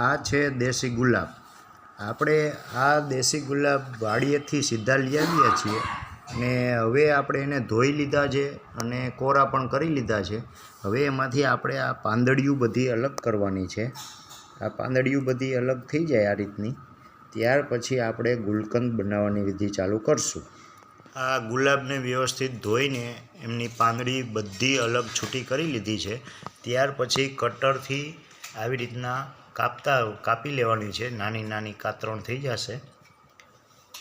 આ છે દેશી ગુલાબ. આપણે આ દેશી ગુલાબ વાડીએથી સીધા લઈ આવીએ છીએ ને હવે આપણે એને ધોઈ લીધા છે અને કોરા પણ કરી લીધા છે. હવે એમાંથી આપણે આ પાંદડિયું બધી અલગ કરવાની છે. આ પાંદડિયું બધી અલગ થઈ જાય આ રીતની. ત્યાર પછી આપણે ગુલકંદ બનાવવાની વિધિ ચાલુ કરશું. આ ગુલાબને વ્યવસ્થિત ધોઈને એમની પાંદડી બધી અલગ છૂટી કરી લીધી છે. ત્યાર પછી કટરથી આવી રીતના કાપતા, કાપી લેવાની છે. નાની નાની કાતરણ થઈ જશે.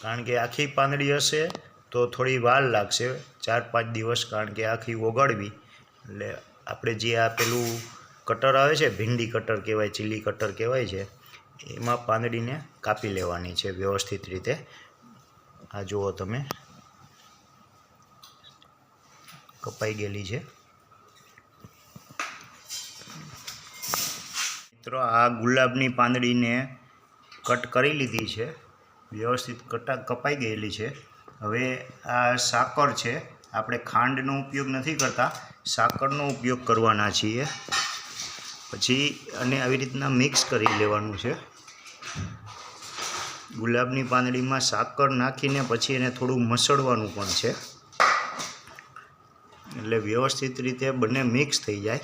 કારણ કે આખી પાંદડી હશે તો થોડી વાર લાગશે, ચાર, પાંચ દિવસ, કારણ કે આખી ઓગાળવી. એટલે આપણે જે આ પેલું કટર આવે છે, ભીંડી કટર કહેવાય, ચીલી કટર કહેવાય છે, એમાં પાંદડીને કાપી લેવાની છે વ્યવસ્થિત રીતે. આ જુઓ તમે. કપાઈ ગયેલી છે. મિત્રો, આ ગુલાબની પાંદડીને કટ કરી લીધી છે. વ્યવસ્થિત કટા કપાઈ ગયેલી છે. હવે આ સાકર છે. આપણે ખાંડનો ઉપયોગ નથી કરતા. સાકરનો ઉપયોગ કરવાના છીએ. પછી અને આવી રીતના મિક્સ કરી લેવાનું છે. ગુલાબની પાંદડીમાં સાકર નાખીને પછી એને થોડું મસળવાનું પણ છે. એટલે વ્યવસ્થિત રીતે બંને મિક્સ થઈ જાય.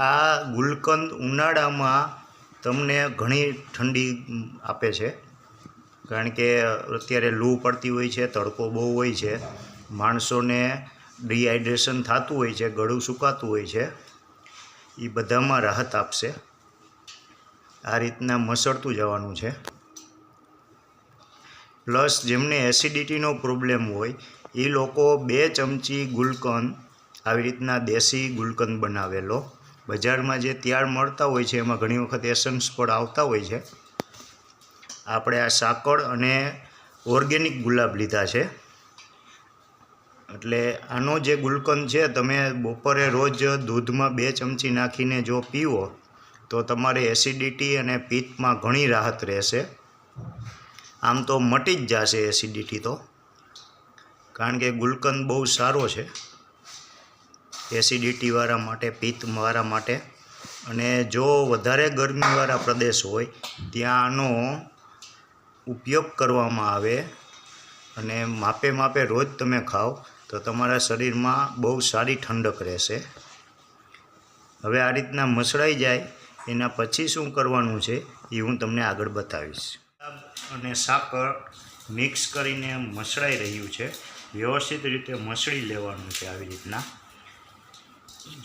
આ ગુલકંદ ઉનાળામાં તમને ઘણી ઠંડી આપે છે. કારણ કે અત્યારે લૂ પડતી હોય છે, તડકો બહુ હોય છે. માણસોને ડિહાઈડ્રેશન થતું હોય છે, ગળું સુકાતું હોય છે. એ બધામાં રાહત આપશે. આ રીતના મસળતું જવાનું છે. પ્લસ જેમને એસિડિટીનો પ્રોબ્લેમ હોય એ લોકો બે ચમચી ગુલકંદ, આવી રીતના દેશી ગુલકંદ બનાવેલો. બજારમાં જે ત્યાર મળતા હોય છે, એમાં ઘણી વખત એસન્સ પણ આવતા હોય છે. આપણે આ સાકર અને ઓર્ગેનિક ગુલાબ લીધા છે. એટલે આનો જે ગુલકંદ છે, તમે બપોરે રોજ દૂધમાં બે ચમચી નાખીને જો પીવો, તો તમારે એસિડિટી અને પિત્તમાં ઘણી રાહત રહેશે. આમ તો મટી જ જશે એસિડિટી તો. કારણ કે ગુલકંદ બહુ સારો છે. એસિડિટીવાળા માટે પિત્તવાળા માટે. અને જો વધારે ગરમીવાળા પ્રદેશ હોય ત્યાં આનો ઉપયોગ કરવામાં આવે. અને માપે માપે રોજ તમે ખાઓ, તો તમારા શરીરમાં બહુ સારી ઠંડક રહેશે. હવે આ રીતના મસળાઈ જાય, એના પછી શું કરવાનું છે, એ હું તમને આગળ બતાવીશ. અને સાકર મિક્સ કરીને મસળાઈ રહ્યું છે. વ્યવસ્થિત રીતે મસળી લેવાનું છે આવી રીતના.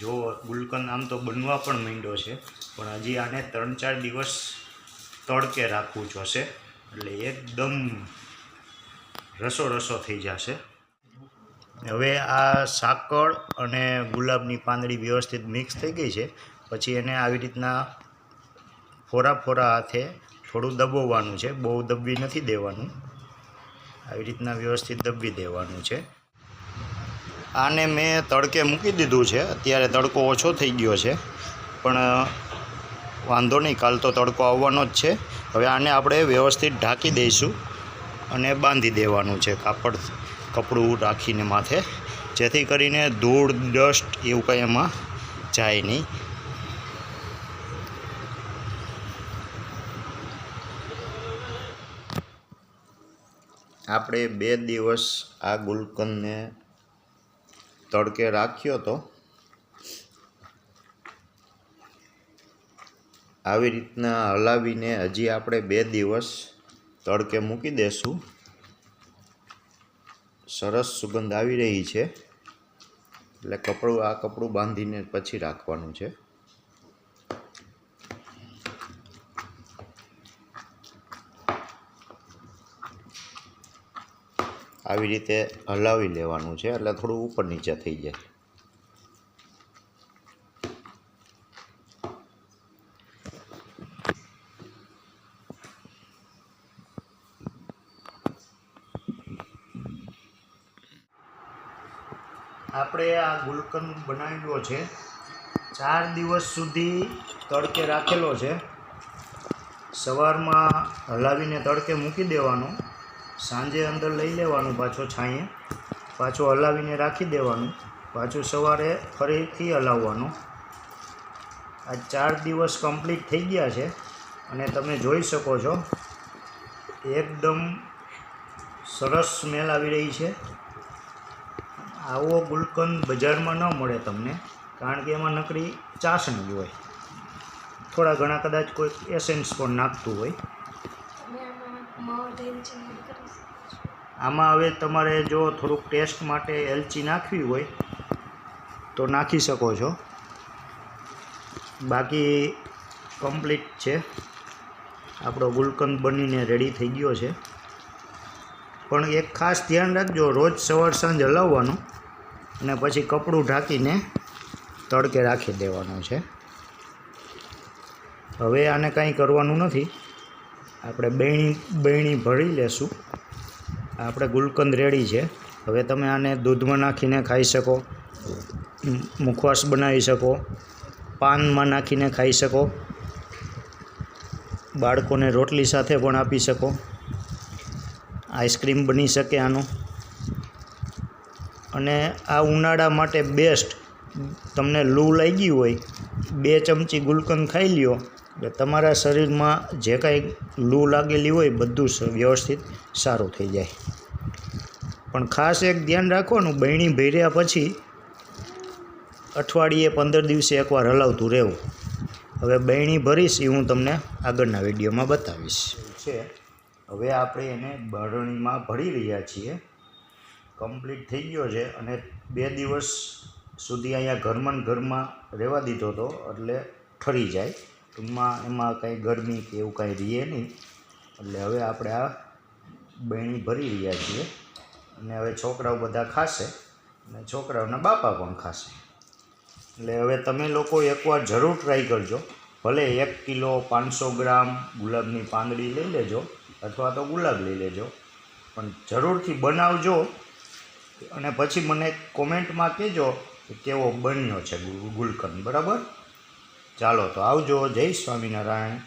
જો ગુલકંદ આમ તો બનવા પણ માંડ્યો છે, પણ હજી આને ત્રણ ચાર દિવસ તડકે રાખવું જોશે એટલે એકદમ રસો રસો થઈ જશે. હવે આ સાકર અને ગુલાબની પાંદડી વ્યવસ્થિત મિક્સ થઈ ગઈ છે, પછી એને આવી રીતના ફોરા ફોરા હાથે થોડું દબોવાનું છે, બહુ દબવી નથી દેવાનું. આવી રીતના વ્યવસ્થિત દબવી દેવાનું છે. આને મેં તડકે મૂકી દીધું છે. અત્યારે તડકો ઓછો થઈ ગયો છે. પણ વાંધો નહીં, કાલ તો તડકો આવવાનો જ છે. હવે આને આપણે વ્યવસ્થિત ઢાંકી દઈશું અને બાંધી દેવાનું છે કાપડ, કપડું રાખીને માથે. જેથી કરીને ધૂળ, ડસ્ટ એવું કંઈ એમાં જાય નહીં. આપણે બે દિવસ આ ગુલકંદને તડકે રાખ્યો તો આવી રીતના હલાવીને હજી આપણે બે દિવસ તડકે મૂકી દેશું. સરસ સુગંધ આવી રહી છે. એટલે કપડું, આ કપડું બાંધીને પછી રાખવાનું છે. આવી રીતે હલાવી લેવાનું છે, એટલે થોડું ઉપર નીચે થઈ જાય. આપણે આ ગુલકંદ બનાવ્યો છે. ચાર દિવસ સુધી તડકે રાખેલો છે. સવારમાં હલાવીને તડકે મૂકી દેવાનો. સાંજે અંદર લઈ લેવાનું પાછો છાંયે. પાછો હલાવીને રાખી દેવાનું. પાછું સવારે ફરીથી હલાવવાનું. આ ચાર દિવસ કમ્પ્લીટ થઈ ગયા છે અને તમે જોઈ શકો છો, એકદમ સરસ સ્મેલ આવી રહી છે. આવો ગુલકંદ બજારમાં ન મળે તમને, કારણ કે એમાં નકરી ચાસણી હોય. થોડા ઘણા કદાચ કોઈ એસેન્સ પણ નાખતું હોય અને આમાં માવો એલચી એડ કરી શકો છો આમાં હવે તમારે જો થોડુંક ટેસ્ટ માટે એલચી નાખવી હોય તો નાખી શકો છો. બાકી કમ્પ્લીટ છે. આપણો ગુલકંદ બનીને રેડી થઈ ગયો છે. પણ એક ખાસ ધ્યાન રાખજો, રોજ સવાર સાંજ હલાવવાનું અને પછી કપડું ઢાંકીને તડકે રાખી દેવાનું છે. હવે આને કાંઈ કરવાનું નથી. આપણે બેણી બેણી ભરી લેશું. આપણે ગુલકંદ રેડી છે. હવે તમે આને દૂધમાં નાખીને ખાઈ શકો મુખવાસ બનાવી શકો, પાનમાં નાખીને ખાઈ શકો, બાળકોને રોટલી સાથે પણ આપી શકો. આઈસ્ક્રીમ બની શકે આનું. અને આ ઉનાળા માટે બેસ્ટ, તમને લૂ લાગી હોય, બે ચમચી ગુલકંદ ખાઈ લ્યો. એટલે તમારા શરીરમાં જે કાંઈ લૂ લાગેલી હોય બધું વ્યવસ્થિત સારું થઈ જાય. પણ ખાસ એક ધ્યાન રાખવાનું બહેણી ભર્યા પછી અઠવાડિયે પંદર દિવસે એકવાર હલાવતું રહેવું. હવે બહેણી ભરીશ એ હું તમને આગળના વિડીયોમાં બતાવીશ. છે. હવે આપણે એને બરણીમાં ભરી રહ્યા છીએ. કમ્પ્લીટ થઈ ગયો છે અને બે દિવસ સુધી અહીંયા ઘરમાં ઘરમાં રહેવા દીધો હતો, એટલે ઠરી જાય. ટૂંકમાં એમાં કાંઈ ગરમી કે એવું કાંઈ રહે નહીં. એટલે હવે આપણે આ બહેણી ભરી રહ્યા છીએ. અને હવે છોકરાઓ બધા ખાશે અને છોકરાઓના બાપા પણ ખાશે. એટલે હવે તમે લોકો એકવાર જરૂર ટ્રાય કરજો. ભલે એક કિલો પાંચસો ગ્રામ ગુલાબની પાંદડી લઈ લેજો અથવા તો ગુલાબ લઈ લેજો. પણ જરૂરથી બનાવજો અને પછી મને કોમેન્ટમાં કહેજો કે કેવો બન્યો છે ગુલ- ગુલકંદ બરાબર? ચાલો તો આવજો. જય સ્વામિનારાયણ.